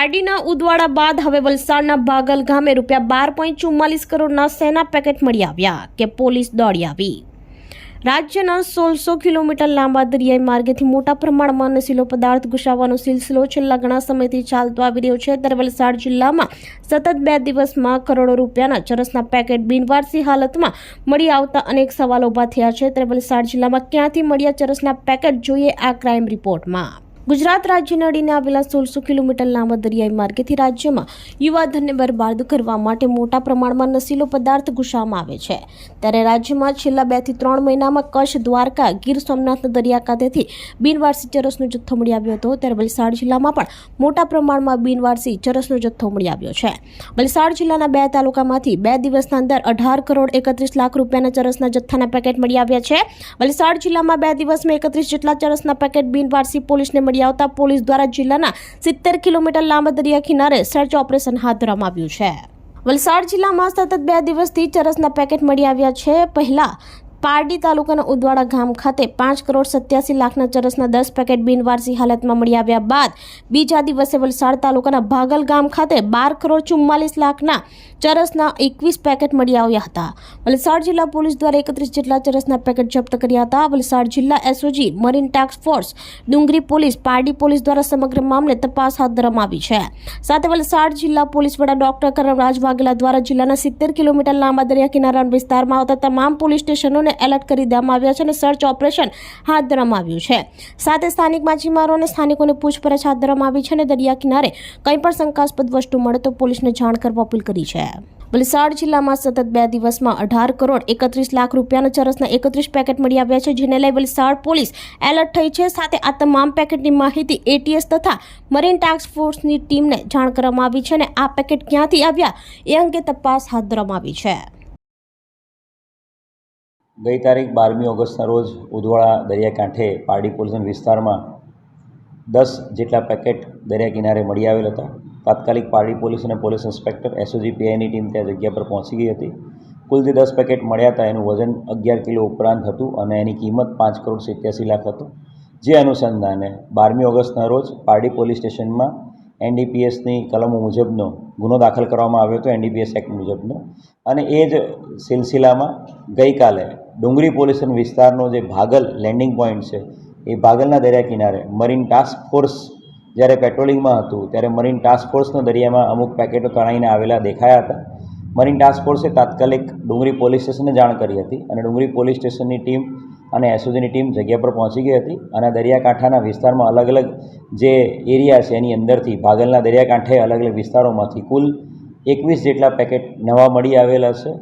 પારડીના ઉદવાડા બાદ હવે વલસાડના ભાગલ ગામે રૂપિયા બાર પોઈન્ટ ચુમ્માલીસ કરોડના સેના પેકેટ મળી આવ્યા કે પોલીસ દોડી આવી. રાજ્યના સોળસો કિલોમીટર લાંબા દરિયાઈ માર્ગેથી મોટા પ્રમાણમાં નશીલો પદાર્થ ઘુસાવવાનો સિલસિલો છેલ્લા ઘણા સમયથી ચાલતો આવી રહ્યો છે. ત્યારે વલસાડ જિલ્લામાં સતત બે દિવસમાં કરોડો રૂપિયાના ચરસના પેકેટ બિનવારસી હાલતમાં મળી આવતા અનેક સવાલો ઊભા થયા છે. ત્યારે વલસાડ જિલ્લામાં ક્યાંથી મળ્યા ચરસના પેકેટ જોઈએ આ ક્રાઇમ રિપોર્ટમાં. ગુજરાત રાજ્યને અડીને આવેલા સોળસો કિલોમીટર લાંબા દરિયાઈ માર્ગેથી રાજ્યમાં યુવાધનને બરબાદ કરવા માટે મોટા પ્રમાણમાં નશીલો પદાર્થ ઘૂસવામાં આવે છે. ત્યારે રાજ્યમાં છેલ્લા બેથી ત્રણ મહિનામાં કચ્છ, દ્વારકા, ગીર સોમનાથના દરિયા ખાતેથી બિનવારસી ચરસનો જથ્થો મળી આવ્યો હતો. ત્યારે વલસાડ જિલ્લામાં પણ મોટા પ્રમાણમાં બિનવારસી ચરસનો જથ્થો મળી આવ્યો છે. વલસાડ જિલ્લાના બે તાલુકામાંથી બે દિવસના અંદર અઢાર કરોડ એકત્રીસ લાખ રૂપિયાના ચરસના જથ્થાના પેકેટ મળી આવ્યા છે. વલસાડ જિલ્લામાં બે દિવસમાં એકત્રીસ જેટલા ચરસના પેકેટ બિનવારસી પોલીસને મળી આવતા પોલીસ દ્વારા જિલ્લાના સિત્તેર કિલોમીટર લાંબા દરિયા કિનારે સર્ચ ઓપરેશન હાથ ધરવામાં આવ્યું છે. વલસાડ જિલ્લામાં સતત બે દિવસથી ચરસના પેકેટ મળી આવ્યા છે. પહેલા પારડી તાલુકાના ઉદવાડા ગામ ખાતે પાંચ કરોડ સત્યાસી લાખના ચરસના દસ પેકેટ બિનવારસી હાલતમાં મળી આવ્યા બાદ બીજા દિવસે વલસાડ તાલુકાના ભાગલ ગામ ખાતે બાર કરોડ ચુમ્માલીસ લાખના ચરસના એકવીસ પેકેટ મળી આવ્યા હતા. વલસાડ જિલ્લા પોલીસ દ્વારા એકત્રીસ જેટલા ચરસના પેકેટ જપ્ત કર્યા હતા. વલસાડ જિલ્લા SOG marine task force, Dungri police, Pardi police દ્વારા સમગ્ર મામલે તપાસ હાથ ધરવામાં આવી છે. સાથે વલસાડ જિલ્લા પોલીસ વડા ડોક્ટર કરમરાજ વાઘેલા દ્વારા જિલ્લાના સિત્તેર કિલોમીટર લાંબા દરિયા કિનારાના વિસ્તારમાં આવતા તમામ પોલીસ સ્ટેશનોને એલર્ટ કરી દેવામાં આવ્યા છે અને સર્ચ ઓપરેશન હાથ ધરવામાં આવ્યું છે. સાથે સ્થાનિક માછીમારો અને સ્થાનિકોને પૂછપરછ હાથ ધરવામાં આવી છે અને દરિયા કિનારે કંઈ પણ શંકાસ્પદ વસ્તુ મળે તો પોલીસને જાણ કરવા અપીલ કરી છે. વલસાડ જિલ્લામાં સતત બે દિવસમાં અઢાર કરોડ એકત્રીસ લાખ રૂપિયાના ચરસના એકત્રીસ પેકેટ મળી આવ્યા છે, જેને લઈ વલસાડ પોલીસ એલર્ટ થઈ છે. સાથે આ તમામ પેકેટની માહિતી એટીએસ તથા મરીન ટાસ્ક ફોર્સની ટીમને જાણ કરવામાં આવી છે અને આ પેકેટ ક્યાંથી આવ્યા એ અંગે તપાસ હાથ ધરવામાં આવી છે. ગઈ તારીખ બારમી ઓગસ્ટના રોજ ઉદવાડા દરિયાકાંઠે પારડી પોલીસન વિસ્તારમાં દસ જેટલા પેકેટ દરિયા કિનારે મળી આવેલ હતા. તાત્કાલિક પારડી પોલીસ અને પોલીસ ઇન્સ્પેક્ટર એસઓજી પીઆઈની ટીમ ત્યાં જગ્યા પર પહોંચી ગઈ હતી. કુલ જે દસ પેકેટ મળ્યા હતા. એનું વજન અગિયાર કિલો ઉપરાંત હતું અને એની કિંમત પાંચ કરોડ સિત્યાસી લાખ હતું. જે અનુસંધાને બારમી ઓગસ્ટના રોજ પારડી પોલીસ સ્ટેશનમાં એનડીપીએસની કલમો મુજબનો ગુનો દાખલ કરવામાં આવ્યો હતો, એનડીપીએસ એક્ટ મુજબનો. અને એ જ સિલસિલામાં ગઈકાલે ડુંગરી પોલીસ વિસ્તારનો જે ભાગલ લેન્ડિંગ પોઈન્ટ છે, એ ભાગલના દરિયા કિનારે મરીન ટાસ્ક ફોર્સ જ્યારે પેટ્રોલિંગમાં હતું, ત્યારે મરીન ટાસ્ક ફોર્સના દરિયામાં અમુક પેકેટો તણાઈને આવેલા દેખાયા હતા. મરીન ટાસ્ક ફોર્સે તાત્કાલિક ડુંગરી પોલીસ સ્ટેશનને જાણ કરી હતી અને ડુંગરી પોલીસ સ્ટેશનની ટીમ અને એસઓજીની ટીમ જગ્યા પર પહોંચી ગઈ હતી અને દરિયાકાંઠાના વિસ્તારમાં અલગ અલગ જે એરિયા છે એની અંદરથી ભાગલના દરિયાકાંઠે અલગ અલગ વિસ્તારોમાંથી કુલ એકવીસ જેટલા પેકેટ નવા મળી આવેલા છે.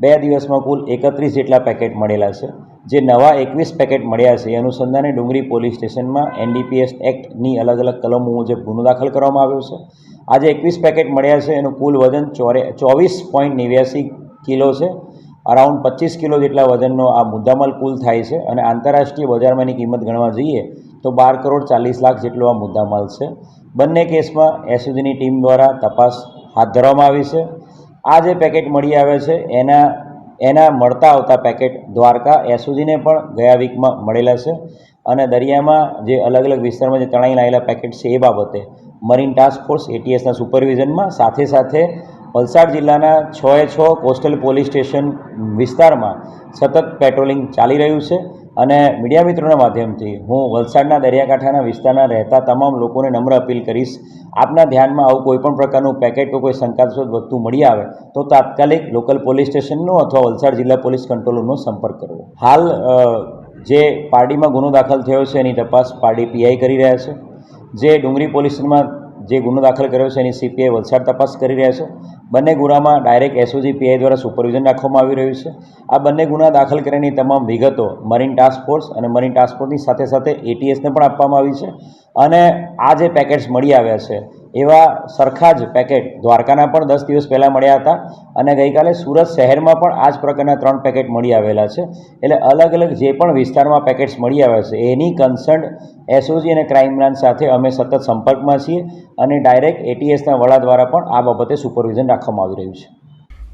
બે દિવસમાં કુલ એકત્રીસ જેટલા પેકેટ મળેલા છે. જે નવા એકવીસ પેકેટ મળ્યા છે એ અનુસંધાને ડુંગરી પોલીસ સ્ટેશનમાં એનડીપીએસ એક્ટની અલગ અલગ કલમો મુજબ ગુનો દાખલ કરવામાં આવ્યો છે. આજે એકવીસ પેકેટ મળ્યા છે, એનું કુલ વજન ચોરે ચોવીસ પોઈન્ટ નેવ્યાસી કિલો છે. અરાઉન્ડ પચીસ કિલો જેટલા વજનનો આ મુદ્દામાલ કુલ થાય છે અને આંતરરાષ્ટ્રીય બજારમાં એની કિંમત ગણવા જઈએ તો બાર કરોડ ચાલીસ લાખ જેટલો આ મુદ્દામાલ છે. બંને કેસમાં એસઓજીની ટીમ દ્વારા તપાસ હાથ ધરવામાં આવી છે. આ જે પેકેટ મળી આવે છે, એના એના મળતા આવતા પેકેટ દ્વારકા એસઓજીને પણ ગયા વીકમાં મળેલા છે અને દરિયામાં જે અલગ અલગ વિસ્તારમાં જે તણાઈ લાયેલા પેકેટ છે એ બાબતે મરીન ટાસ્ક ફોર્સ એટીએસના સુપરવિઝનમાં સાથે સાથે વલસાડ જિલ્લાના છ એ છ કોસ્ટલ પોલીસ સ્ટેશન વિસ્તારમાં સતત પેટ્રોલિંગ ચાલી રહ્યું છે અને મીડિયા મિત્રોના માધ્યમથી હું વલસાડના દરિયાકાંઠાના વિસ્તારના રહેતા તમામ લોકોને નમ્ર અપીલ કરીશ, આપના ધ્યાનમાં આવું કોઈપણ પ્રકારનું પેકેટ કે કોઈ શંકાસ્પદ વસ્તુ મળી આવે, તો તાત્કાલિક લોકલ પોલીસ સ્ટેશનનો અથવા વલસાડ જિલ્લા પોલીસ કંટ્રોલરનો સંપર્ક કરવો. હાલ જે પારડીમાં ગુનો દાખલ થયો છે એની તપાસ પારડી પીઆઈ કરી રહ્યા છે. જે ડુંગરી પોલીસમાં જે ગુનો દાખલ કર્યો છે એની સીપીઆઈ વલસાડ તપાસ કરી રહ્યા છે. બંને ગુનામાં ડાયરેક્ટ એસઓજી પીઆઈ દ્વારા સુપરવિઝન રાખવામાં આવી રહ્યું છે. આ બંને ગુના દાખલ કરેલી તમામ વિગતો મરીન ટાસ્ક ફોર્સ અને મરીન ટાસ્ક ફોર્સની સાથે સાથે એટીએસને પણ આપવામાં આવી છે. અને આ જે પેકેટ્સ મળી આવ્યા છે એવા સરખા જ પેકેટ દ્વારકાના પણ દસ દિવસ પહેલાં મળ્યા હતા અને ગઈકાલે સુરત શહેરમાં પણ આ જ પ્રકારના ત્રણ પેકેટ મળી આવેલા છે. એટલે અલગ અલગ જે પણ વિસ્તારમાં પેકેટ્સ મળી આવ્યા છે, એની કન્સર્ન એસઓજી અને ક્રાઇમ બ્રાન્ચ સાથે અમે સતત સંપર્કમાં છીએ અને ડાયરેક્ટ એટીએસના વડા દ્વારા પણ આ બાબતે સુપરવિઝન રાખવામાં આવી રહ્યું છે.